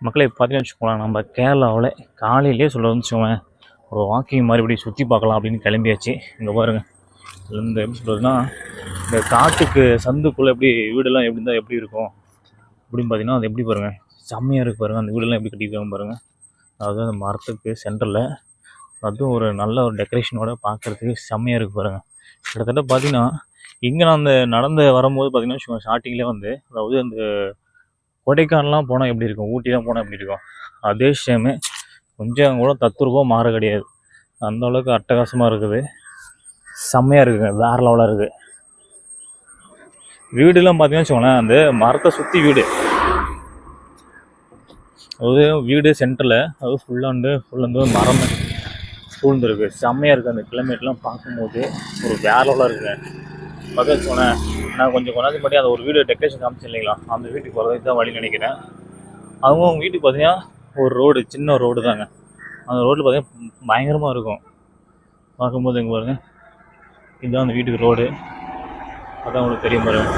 மக்களை பார்த்தீங்கன்னு வச்சுக்கோங்களேன் நம்ம கேரளாவில் காலையிலேயே சொல்ல வச்சுக்கோங்களேன் ஒரு வாக்கிங் மாதிரி இப்படி சுற்றி பார்க்கலாம் அப்படின்னு கிளம்பியாச்சு. இங்கே பாருங்கள் இந்த எப்படி சொல்கிறதுனா இந்த காட்டுக்கு சந்துக்குள்ளே எப்படி வீடெல்லாம் எப்படி இருந்தால் எப்படி இருக்கும்? அப்படின்னு பார்த்தீங்கன்னா அது எப்படி பாருங்கள் செம்மையாக இருக்குது பாருங்கள் அந்த வீடெல்லாம் எப்படி கட்டியிருக்காங்க பாருங்கள் அதாவது அந்த மரத்துக்கு சென்டரில் அதுவும் ஒரு நல்ல ஒரு டெக்கரேஷனோட பார்க்கறதுக்கு செம்மையாக இருக்குது பாருங்கள் கிட்டத்தட்ட பார்த்தீங்கன்னா இங்கே நான் அந்த நடந்து வரும்போது பார்த்தீங்கன்னா ஸ்டார்டிங்லேயே வந்து அதாவது அந்த கொடைக்கானல்லாம் போனால் எப்படி இருக்கும்? ஊட்டிலாம் போனால் எப்படி இருக்கும்? அதே சேமு கொஞ்சம் கூட தத்துருவம் மாற கிடையாது. அந்த அளவுக்கு அட்டகாசமாக இருக்குது. செம்மையாக இருக்குங்க. வேற லெவலாக இருக்குது வீடுலாம் பார்த்தீங்கன்னா வச்சுக்கோங்களேன் அந்த மரத்தை சுற்றி வீடு. அது வீடு சென்டரில் அது ஃபுல்லாண்டு ஃபுல் வந்து மரம் சூழ்ந்துருக்கு. செம்மையாக இருக்குது அந்த கிளைமேட்லாம் பார்க்கும்போது ஒரு வேற லெவலாக இருக்குங்க. பார்த்தா சொன்னேன். நான் கொஞ்சம் கொண்டாந்து மட்டும் அந்த ஒரு வீடு டெக்கரேஷன் காமிச்சு இல்லைங்களா? அந்த வீட்டுக்கு போகிறதுக்கு தான் வழி நினைக்கிறேன். அவங்க அவங்க வீட்டுக்கு பார்த்தீங்கன்னா ஒரு ரோடு சின்ன ரோடு தாங்க. அந்த ரோட்டில் பார்த்தீங்கன்னா பயங்கரமாக இருக்கும். பார்க்கும்போது எங்கே பாருங்கள் இதுதான் அந்த வீட்டுக்கு ரோடு அதான் உங்களுக்கு தெரியும் மரம்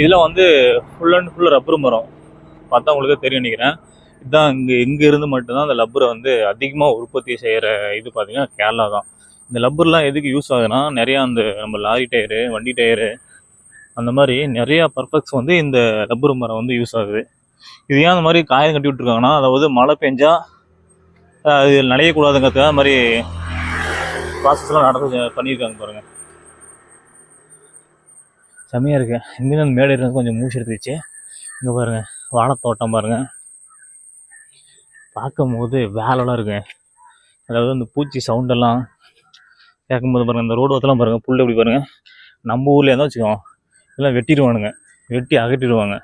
இதில் வந்து ஃபுல் அண்ட் ஃபுல் ரப்பர் மரம். பார்த்தா உங்களுக்கு தெரியும் நினைக்கிறேன். இதுதான் இங்கே இங்கே இருந்து மட்டும்தான் அந்த ரப்பரை வந்து அதிகமாக உற்பத்தி செய்கிற இது பார்த்தீங்கன்னா கேரளா தான். இந்த லப்பர்லாம் எதுக்கு யூஸ் ஆகுதுன்னா நிறையா அந்த நம்ம லாரி டயரு வண்டி டயரு அந்த மாதிரி நிறையா பர்பக்ஸ் வந்து இந்த லப்பர் மரம் வந்து யூஸ் ஆகுது. இது ஏன் அந்த மாதிரி காயம் கட்டி விட்ருக்காங்கன்னா அதாவது மழை பெஞ்சா அது நனையக்கூடாதுங்கிறதுக்காக அந்த மாதிரி ப்ராசஸ்லாம் நடந்து பண்ணியிருக்காங்க பாருங்கள் செம்மையாக இருக்கு. இங்கே அந்த மேடை இருந்து கொஞ்சம் மூச்சு எடுத்துச்சு இங்கே பாருங்கள் வாழைத்தோட்டம் பாருங்கள் பார்க்கும்போது வேலைலாம் இருக்குங்க அதாவது அந்த பூச்சி சவுண்டெல்லாம் கேட்கும்போது பாருங்க இந்த ரோடு ஓரத்தெல்லாம் பாருங்கள் புல் எப்படி பாருங்கள் நம்ம ஊரில் இருந்தால் வச்சுக்கோம் இதெல்லாம் வெட்டிடுவானுங்க. வெட்டி அகற்றிடுவாங்க.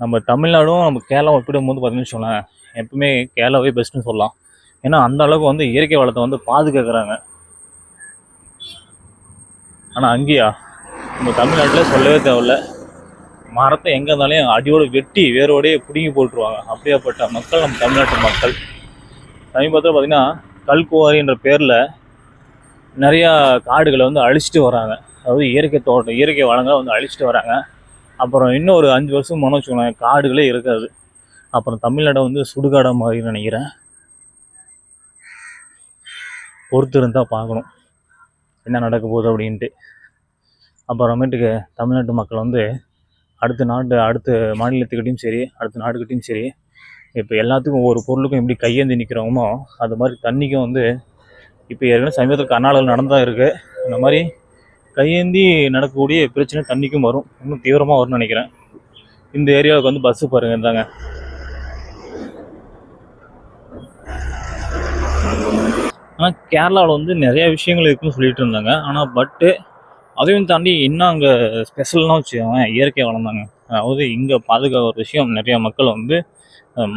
நம்ம தமிழ்நாடும் நம்ம கேரளாவும் ஒப்பிடும் போது பார்த்தீங்கன்னு வச்சுக்கோங்களேன் எப்பவுமே கேரளாவே பெஸ்ட்டுன்னு சொல்லலாம். ஏன்னா அந்த அளவுக்கு வந்து இயற்கை வளத்தை வந்து பாதுகாக்கிறாங்க. ஆனால் அங்கேயா நம்ம தமிழ்நாட்டில் சொல்லவே தேவையில்ல. மரத்தை எங்கே இருந்தாலும் அடியோடு வெட்டி வேரோடையே பிடுங்கி போட்டுருவாங்க. அப்படியாப்பட்ட மக்கள் நம்ம தமிழ்நாட்டு மக்கள். சமீபத்தில் பார்த்தீங்கன்னா கல்குவாரி என்ற பேரில் நிறையா காடுகளை வந்து அழிச்சிட்டு வராங்க. அதாவது இயற்கை தோட்டம் இயற்கை வளங்களை வந்து அழிச்சிட்டு வராங்க. அப்புறம் இன்னும் ஒரு அஞ்சு வருஷம் போனோம் வச்சுக்கோங்களேன் காடுகளே இருக்காது. அப்புறம் தமிழ்நாடை வந்து சுடுகாடாக மாதிரி நினைக்கிறேன். பொறுத்து இருந்தால் பார்க்கணும். என்ன நடக்க போகுது அப்படின்ட்டு. அப்புறமேட்டுக்கு தமிழ்நாட்டு மக்கள் வந்து அடுத்த நாட்டு அடுத்த மாநிலத்துக்கிட்டையும் சரி அடுத்த நாடுக்கிட்டையும் சரி இப்போ எல்லாத்துக்கும் ஒவ்வொரு பொருளுக்கும் எப்படி கையேந்தி நிற்கிறோமோ அது மாதிரி தண்ணிக்கும் வந்து இப்போ ஏற்கனவே சமீபத்தில் கர்நாடகாவில் நடந்தால் இருக்குது இந்த மாதிரி கையேந்தி நடக்கக்கூடிய பிரச்சனை தண்ணிக்கும் வரும். இன்னும் தீவிரமாக வரும்னு நினைக்கிறேன். இந்த ஏரியாவுக்கு வந்து பஸ்ஸு பாருங்கள் இருந்தாங்க ஆனால் கேரளாவில் வந்து நிறைய விஷயங்கள் இருக்குன்னு சொல்லிட்டு இருந்தாங்க. ஆனால் பட்டு அதையும் தாண்டி இன்னும் அங்கே ஸ்பெஷல்னா வச்சுக்கோங்க இயற்கை வளர்ந்தாங்க அதாவது இங்கே பாதுகாக்கிற விஷயம் நிறையா மக்கள் வந்து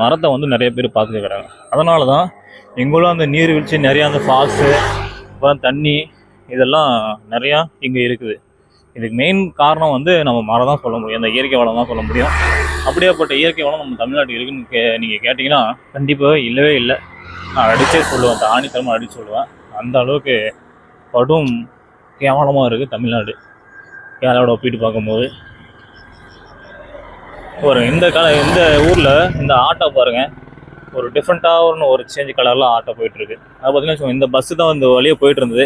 மரத்தை வந்து நிறைய பேர் பாதுகாக்கிறாங்க. அதனால தான் எங்களும் அந்த நீர்வீழ்ச்சி நிறையா அந்த ஃபால்ஸு அப்புறம் தண்ணி இதெல்லாம் நிறையா இங்கே இருக்குது. இதுக்கு மெயின் காரணம் வந்து நம்ம மரம் தான் சொல்ல முடியும். அந்த இயற்கை வளம் தான் சொல்ல முடியும். அப்படியேப்பட்ட இயற்கை வளம் நம்ம தமிழ்நாட்டில் இருக்குன்னு கே நீங்கள் கேட்டிங்கன்னா கண்டிப்பாக இல்லவே இல்லை. நான் அடித்தே சொல்லுவேன். ஆணித்தரமாக அடிச்சு சொல்லுவேன். அந்த அளவுக்கு கடும் கேவலமாக இருக்குது தமிழ்நாடு. கேரளாவோட ஒப்பிட்டு பார்க்கும்போது. ஒரு இந்த கால இந்த ஊரில் இந்த ஆட்டோ பாருங்கள் ஒரு டிஃப்ரெண்ட்டாக ஒன்று ஒரு சேஞ்ச் கலரில் ஆட்டோ போயிட்டுருக்கு. அது பார்த்தீங்கன்னா இந்த பஸ்ஸு தான் இந்த வழியாக போயிட்டு இருந்தது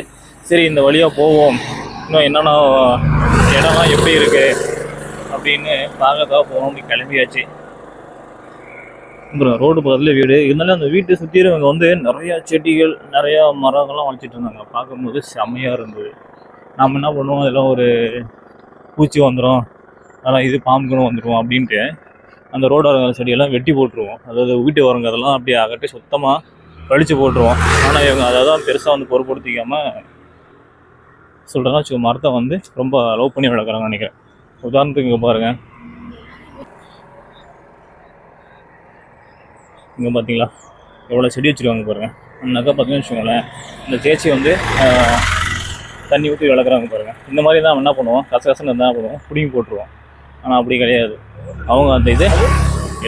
சரி இந்த வழியாக போவோம். இன்னும் என்னென்ன இடம்லாம் எப்படி இருக்குது அப்படின்னு பார்க்கறதுக்காக போகணும் அப்படி கிளம்பியாச்சு. அப்புறம் ரோடு பக்கத்தில் வீடு. இருந்தாலும் அந்த வீட்டை சுற்றி இவங்க வந்து நிறையா செடிகள் நிறையா மரங்கள்லாம் வளர்ச்சிட்டு இருந்தாங்க. பார்க்கும்போது செம்மையாக இருந்தது. நாம் என்ன பண்ணுவோம்? அதெல்லாம் ஒரு பூச்சி வந்துடும் அதெல்லாம் இது பாம்புகளும் வந்துடும் அப்படின்ட்டு. அந்த ரோடு செடியெல்லாம் வெட்டி போட்டுருவோம். அதாவது வீட்டு வரங்க அதெல்லாம் அப்படியே அகட்டி சுத்தமாக கழித்து போட்டுருவோம். ஆனால் இவங்க அதை தான் பெருசாக வந்து பொருட்படுத்திக்காமல் சொல்கிறேன்னா வச்சுக்கோ மரத்தை வந்து ரொம்ப லவ் பண்ணி வளர்க்குறாங்க நினைக்கிறேன். உதாரணத்துக்கு இங்கே பாருங்கள் இங்கே பார்த்தீங்களா எவ்வளோ செடி வச்சுருக்காங்க பாருங்கள் அண்ணாக்கா பார்த்தீங்கன்னு வச்சுக்கோங்களேன். இந்த சேச்சி வந்து தண்ணி ஊற்றி வளர்க்குறாங்க பாருங்கள் இந்த மாதிரி தான் என்ன பண்ணுவோம்? கசகசன்னு இருந்தால் பண்ணுவோம் பிடிங்கி போட்டுருவோம். ஆனால் அப்படி கிடையாது. அவங்க அந்த இது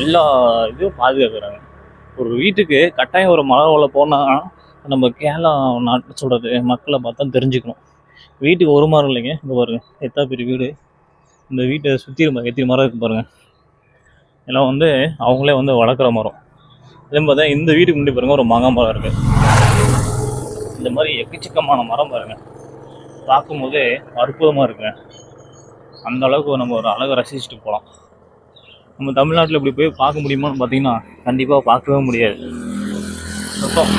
எல்லா இதுவும் பாதுகாக்கிறாங்க. ஒரு வீட்டுக்கு கட்டாயம் ஒரு மலர் வள போனால் நம்ம கேரளா நாட்டு சொல்கிறது மக்களை பார்த்தா தெரிஞ்சுக்கணும். வீட்டுக்கு ஒரு மரம் இல்லைங்க இங்கே பாருங்கள் எத்தா பெரிய வீடு. இந்த வீட்டை சுற்றி எத்தனை மரம் இருக்கு பாருங்கள் எல்லாம் வந்து அவங்களே வந்து வளர்க்குற மரம். அதே பார்த்தா இந்த வீட்டுக்கு முன்னாடி பாருங்கள் ஒரு மாங்காய் மரம் இருக்குது இந்த மாதிரி எக்கச்சக்கமான மரம் பாருங்க. பார்க்கும்போதே அற்புதமாக இருக்குங்க. அந்த அளவுக்கு நம்ம ஒரு அழகை ரசிச்சுட்டு போகலாம். நம்ம தமிழ்நாட்டில் இப்படி போய் பார்க்க முடியுமான்னு பார்த்தீங்கன்னா கண்டிப்பாக பார்க்கவே முடியாது. சுத்தம்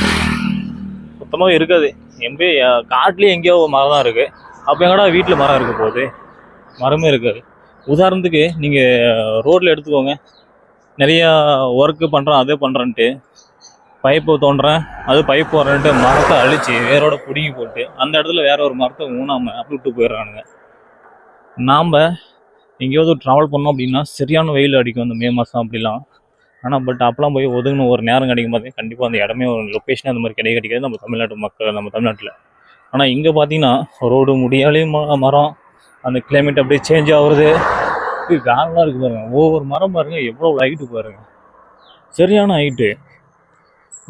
சுத்தமாக இருக்காது. எங்கேயோ காட்டிலேயே எங்கேயோ மரம் தான் இருக்குது அப்போ எங்கடா வீட்டில் மரம் இருக்க போகுது? மரமே இருக்காது. உதாரணத்துக்கு நீங்கள் ரோட்டில் எடுத்துக்கோங்க. நிறையா ஒர்க்கு பண்ணுறேன் அதே பண்ணுறேன்ட்டு பைப்பு தோன்றேன் அது பைப் வரேன்ட்டு மரத்தை அழித்து வேரோட பிடுங்கி போட்டு அந்த இடத்துல வேற ஒரு மரத்தை ஊனாமல் அப்படி விட்டு போயிடுறானுங்க. நாம் எங்கேயாவது ட்ராவல் பண்ணோம் அப்படின்னா சரியான வெயில் அடிக்கும் அந்த மே மாதம் அப்படிலாம். ஆனால் பட் அப்போலாம் போய் ஒதுங்கணும். ஒரு நேரம் கிடைக்கும் பார்த்தீங்கன்னா கண்டிப்பாக அந்த இடமே ஒரு லொக்கேஷன் அந்த மாதிரி கிடைக்க கிடைக்காது. நம்ம தமிழ்நாட்டு மக்கள் நம்ம தமிழ்நாட்டில். ஆனால் இங்கே பார்த்தீங்கன்னா ரோடு முடியாலே ம- மரம். அந்த கிளைமேட் அப்படியே சேஞ்ச் ஆகுறது. வேலைலாம் இருக்குது பாருங்கள் ஒவ்வொரு மரம் பாருங்கள் எவ்வளோ ஹைட்டு பாருங்கள் சரியான ஹைட்டு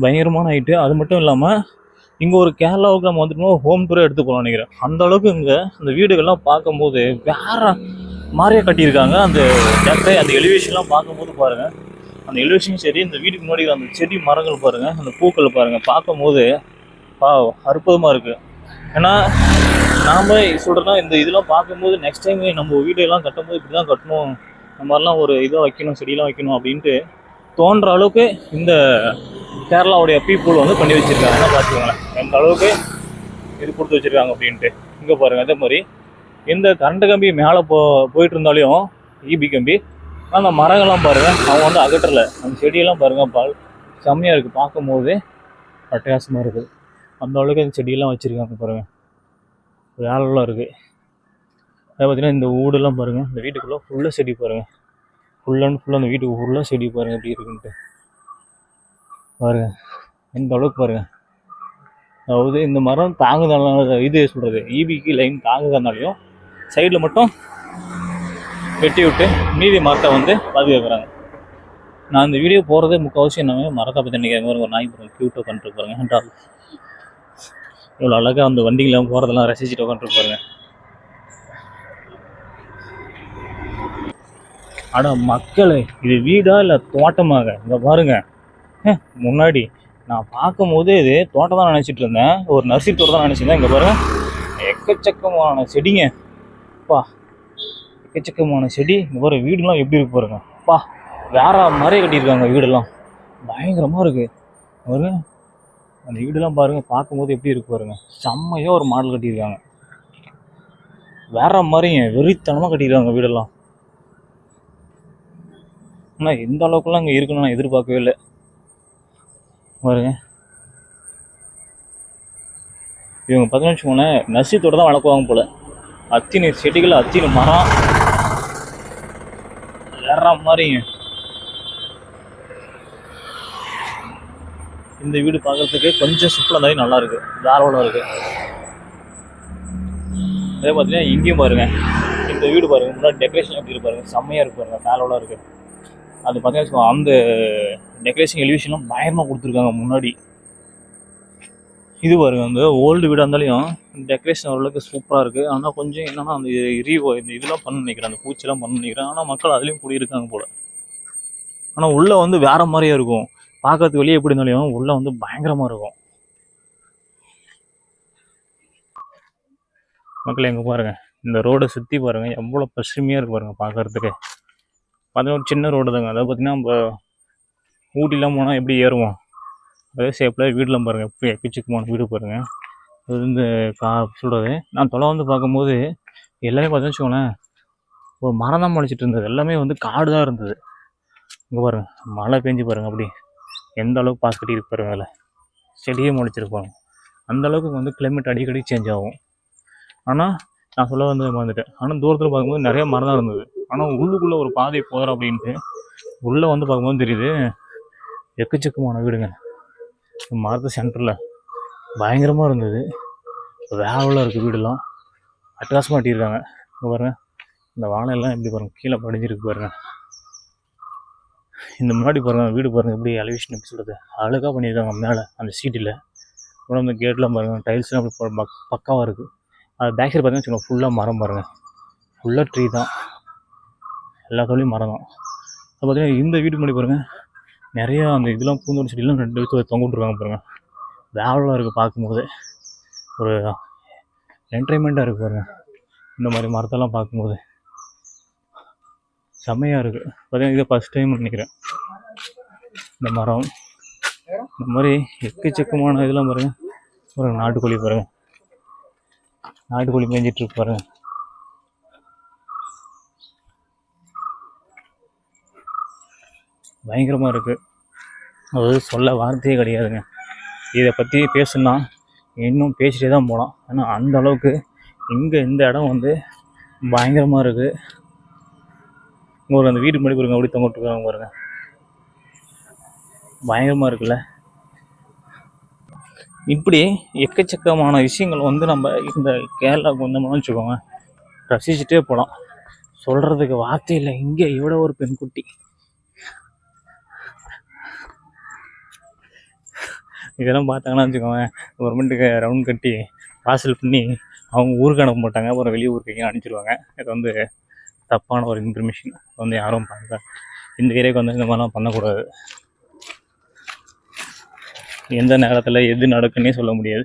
பயங்கரமான ஹைட்டு அது மட்டும் இல்லாமல் இங்கே ஒரு கேரளாவுக்கு நம்ம வந்துட்டோம்னா ஹோம் டூரே எடுத்து போகலாம் நினைக்கிறேன். அந்த அளவுக்கு இங்கே அந்த வீடுகள்லாம் பார்க்கும்போது வேற மாதிரியே கட்டியிருக்காங்க. அந்த டெக்கரை அந்த எலிவேஷன்லாம் பார்க்கும்போது பாருங்கள் அந்த எலிவேஷனும் சரி இந்த வீட்டுக்கு முன்னாடி அந்த செடி மரங்கள் பாருங்கள் அந்த பூக்கள் பாருங்கள் பார்க்கும்போது பா அற்புதமாக இருக்குது ஏன்னா நாம் சொல்கிறோன்னா இந்த இதெல்லாம் பார்க்கும்போது நெக்ஸ்ட் டைம் நம்ம வீடெல்லாம் கட்டும்போது இப்படி தான் கட்டணும். இந்த மாதிரிலாம் ஒரு இதாக வைக்கணும் செடியெலாம் வைக்கணும் அப்படின்ட்டு தோன்ற அளவுக்கு இந்த கேரளாவுடைய பீப்புள் வந்து பண்ணி வச்சிருக்காங்க. பார்த்துக்கோங்களேன் எந்த அளவுக்கு இது கொடுத்து வச்சிருக்காங்க அப்படின்ட்டு. இங்கே பாருங்கள் அதே மாதிரி இந்த கரண்ட் கம்பி மேலே போ போயிட்டு இருந்தாலையும் ஈபி கம்பி. அந்த மரங்கள்லாம் பாருங்கள் அவங்க வந்து அகற்றலை. அந்த செடியெல்லாம் பாருங்கள் பால் செம்மையாக இருக்குது பார்க்கும்போது அட்டகாசமாக இருக்குது அந்த அளவுக்கு அந்த செடியெல்லாம் வச்சுருக்காங்க பாருங்கள் வேலைலாம் இருக்குது அதே பார்த்தீங்கன்னா இந்த ஊடெல்லாம் பாருங்கள் இந்த வீட்டுக்குள்ளே ஃபுல்லாக செடி பாருங்க. ஃபுல் அண்ட் ஃபுல்லாக அந்த வீட்டுக்கு ஃபுல்லாக செடி பாருங்கள் எப்படி இருக்குன்ட்டு. பாருங்கள் எந்த அளவுக்கு பாருங்கள் அதாவது இந்த மரம் தாங்குதனால இது சொல்கிறது ஈபிக்கு லைன் தாங்குதனாலையும் சைடில் மட்டும் வெட்டி விட்டு மீதி மரத்தை வந்து பாதுகாக்கிறாங்க நான் இந்த வீடியோ போகிறதே முக்கால்வாசி என்னமே மரத்தை பற்றி நினைக்கிறேன். ஒரு நாய் பாருங்க க்யூட்டாக உட்காந்துட்டு பாருங்க டால் இவ்வளோ அழகாக அந்த வண்டிங்கெல்லாம் போகிறதெல்லாம் ரசிச்சுட்டு உட்காந்துட்டு பாருங்க. ஆனால் மக்களே இது வீடா இல்லை தோட்டமாக? இங்கே பாருங்க. முன்னாடி நான் பார்க்கும்போது இது தோட்டம் தான் நினச்சிட்டு இருந்தேன். ஒரு நர்சரி தோட்டம் தான் நினச்சிருந்தேன். இங்கே பாருங்கள் எக்கச்சக்கமான செடிங்க. பா எக்கச்சக்கமான செடி ஒரு வீடுலாம் எப்படி இருக்கு பாருங்க. பா வேற மாதிரி கட்டியிருக்காங்க வீடெல்லாம். பயங்கரமாக இருக்கு. ஒரு அந்த வீடெல்லாம் பாருங்க பார்க்கும்போது எப்படி இருக்கு பாருங்க. செம்மையாக ஒரு மாடல் கட்டியிருக்காங்க. வேற மாதிரிங்க வெறித்தனமாக கட்டியிருக்காங்க வீடெல்லாம். ஆனால் எந்த அளவுக்குலாம் இங்கே இருக்குன்னு நான் எதிர்பார்க்கவே இல்லை. பாருங்க. இவங்க பார்த்தீங்கன்னு வச்சுக்கோங்களேன் நசித்தோடு தான் வளர்க்குவாங்க போல. அத்தினி செடிகள் அத்தினி மரம். வேற மாதிரிங்க இந்த வீடு பார்க்கறதுக்கு கொஞ்சம் சுற்றுலா இருந்தாலும் நல்லா இருக்கு. தாராளம் இருக்கு. அதே பார்த்தீங்கன்னா இங்கேயும் பாருங்க. இந்த வீடு பாருங்க. முன்னாடி டெக்கரேஷன் எப்படி இருப்பாருங்க பாருங்க. இருக்கு பாருங்க. தாராளம் இருக்கு. அது பார்த்தீங்கன்னா அந்த டெக்கரேஷன் எலிவேஷன்லாம் பயமாக கொடுத்துருக்காங்க முன்னாடி. இது பாருங்க அந்த ஓல்டு வீடாக இருந்தாலையும் டெக்கரேஷன் ஓரளவுக்கு சூப்பராக இருக்குது ஆனால் கொஞ்சம் என்னென்னா அந்த ரீவோ இந்த இதெல்லாம் பண்ண நினைக்கிறேன். அந்த பூச்சிலாம் பண்ண நினைக்கிறேன். ஆனால் மக்கள் அதுலேயும் கூடியிருக்காங்க போல். ஆனால் உள்ளே வந்து வேறு மாதிரியே இருக்கும். பார்க்கறதுக்கு வெளியே எப்படி இருந்தாலும் உள்ளே வந்து பயங்கரமாக இருக்கும். மக்கள் எங்கே பாருங்கள் இந்த ரோடை சுற்றி பாருங்கள் எவ்வளோ பசுமையாக இருக்குது பாருங்கள் பார்க்கறதுக்கு பார்த்தீங்கன்னா ஒரு சின்ன ரோடு தாங்க. அதாவது பார்த்திங்கன்னா நம்ம ஊட்டிலாம் போனால் எப்படி ஏறுவோம்? அதே ஷேப்பில் வீடெலாம் பாருங்கள் எப்படி எக்கச்சக்கமான வீடு பாருங்கள் அது வந்து கா சொல்கிறது நான் தொலை வந்து பார்க்கும்போது எல்லாமே பார்த்தோன்னு வச்சுக்கோங்களேன் ஒரு மரம் தான் முளைச்சிட்டு இருந்தது. எல்லாமே வந்து காடு தான் இருந்தது. இங்கே பாருங்கள் மழை பெஞ்சு பாருங்க அப்படி. எந்த அளவுக்கு பாஸ் கட்டி இருக்கு வேலை செடியே முளைச்சிருப்பாங்க அந்த அளவுக்கு வந்து கிளைமேட் அடிக்கடி சேஞ்ச் ஆகும். ஆனால் நான் சொல்ல வந்து வந்துட்டேன் ஆனால் தூரத்தில் பார்க்கும்போது நிறைய மரம் தான் இருந்தது. ஆனால் உள்ளுக்குள்ளே ஒரு பாதை போகிறோம் அப்படின்ட்டு உள்ளே வந்து பார்க்கும்போது தெரியுது. எக்கச்சக்கமான வீடுங்க. மரத்து சென்டரில் பயங்கரமாக இருந்தது. வேவலாக இருக்குது வீடெல்லாம். அட்ராஸ் மாட்டியிருக்காங்க. இங்கே பாருங்கள் இந்த வாழை எல்லாம் எப்படி பாருங்கள் கீழே படிஞ்சிருக்கு பாருங்க. இந்த முன்னாடி பாருங்க வீடு பாருங்கள் எப்படி எலிவேஷன் எப்படி சொல்கிறது அழகாக பண்ணியிருக்காங்க மேலே அந்த சீட்டில் அப்புறம் அந்த கேட்லாம் பாருங்கள் டைல்ஸ்லாம் அப்படி பக் பக்காவாக இருக்குது அது பேக் சைடு பார்த்தீங்கன்னா வச்சுக்கோங்க ஃபுல்லாக மரம் பாருங்கள் ஃபுல்லாக ட்ரீ தான். எல்லா தொழிலும் மரம் தான். அது பார்த்தீங்கன்னா இந்த வீட்டு முன்னாடி பாருங்கள் நிறையா அந்த இதெல்லாம் பூந்தோட்ட செடியெல்லாம் ரெண்டு பேர்த்து தொங்க விட்ருக்காங்க பாருங்கள் வேவலாக இருக்குது பார்க்கும்போது. ஒரு என்டர்டைன்மெண்ட்டாக இருக்குது பாருங்கள் இந்த மாதிரி மரத்தெல்லாம் பார்க்கும்போது. செம்மையாக இருக்குது பார்த்தீங்கன்னா இதை ஃபஸ்ட் டைம் நினைக்கிறேன். இந்த மரம். இந்த மாதிரி எக்கச்சக்கமான இதெல்லாம் பாருங்கள் பாருங்கள் நாட்டுக்கோழி பாருங்கள் நாட்டுக்கோழி மேய்ஞ்சிட்ருக்கு பாருங்கள் பயங்கரமாக இருக்குது அது சொல்ல வார்த்தையே கிடையாதுங்க. இதை பற்றி பேசுனா இன்னும் பேசிட்டே தான் போகலாம் ஏன்னா அந்த அளவுக்கு இங்கே இந்த இடம் வந்து பயங்கரமாக இருக்குது ஒரு அந்த வீடு முன்னாடி கொடுங்க அப்படி தொங்கிட்டுருக்காங்க பாருங்க. பயங்கரமாக இருக்குல்ல. இப்படி எக்கச்சக்கமான விஷயங்கள் வந்து நம்ம இந்த கேரளாவுக்கு வந்தோம்னு வச்சுக்கோங்க. ரசிச்சுட்டே போகலாம் சொல்கிறதுக்கு வார்த்தை இல்லை. இங்கே எவ்வளோ ஒரு பெண்குட்டி. இதெல்லாம் பார்த்தாங்கன்னா வச்சுக்கோங்க கவர்மெண்ட்டுக்கு ரவுண்ட் கட்டி வாசல் பண்ணி அவங்க ஊருக்கு அனுப்ப மாட்டாங்க. அப்புறம் வெளியே ஊருக்கு எங்கேயும் அனுப்பிச்சிடுவாங்க இது வந்து தப்பான ஒரு இன்ஃபர்மேஷன் வந்து யாரும் பார்க்க இந்த ஏரியாவுக்கு வந்து இந்த மாதிரிலாம் பண்ணக்கூடாது. எந்த நேரத்தில் எது நடக்குன்னே சொல்ல முடியாது.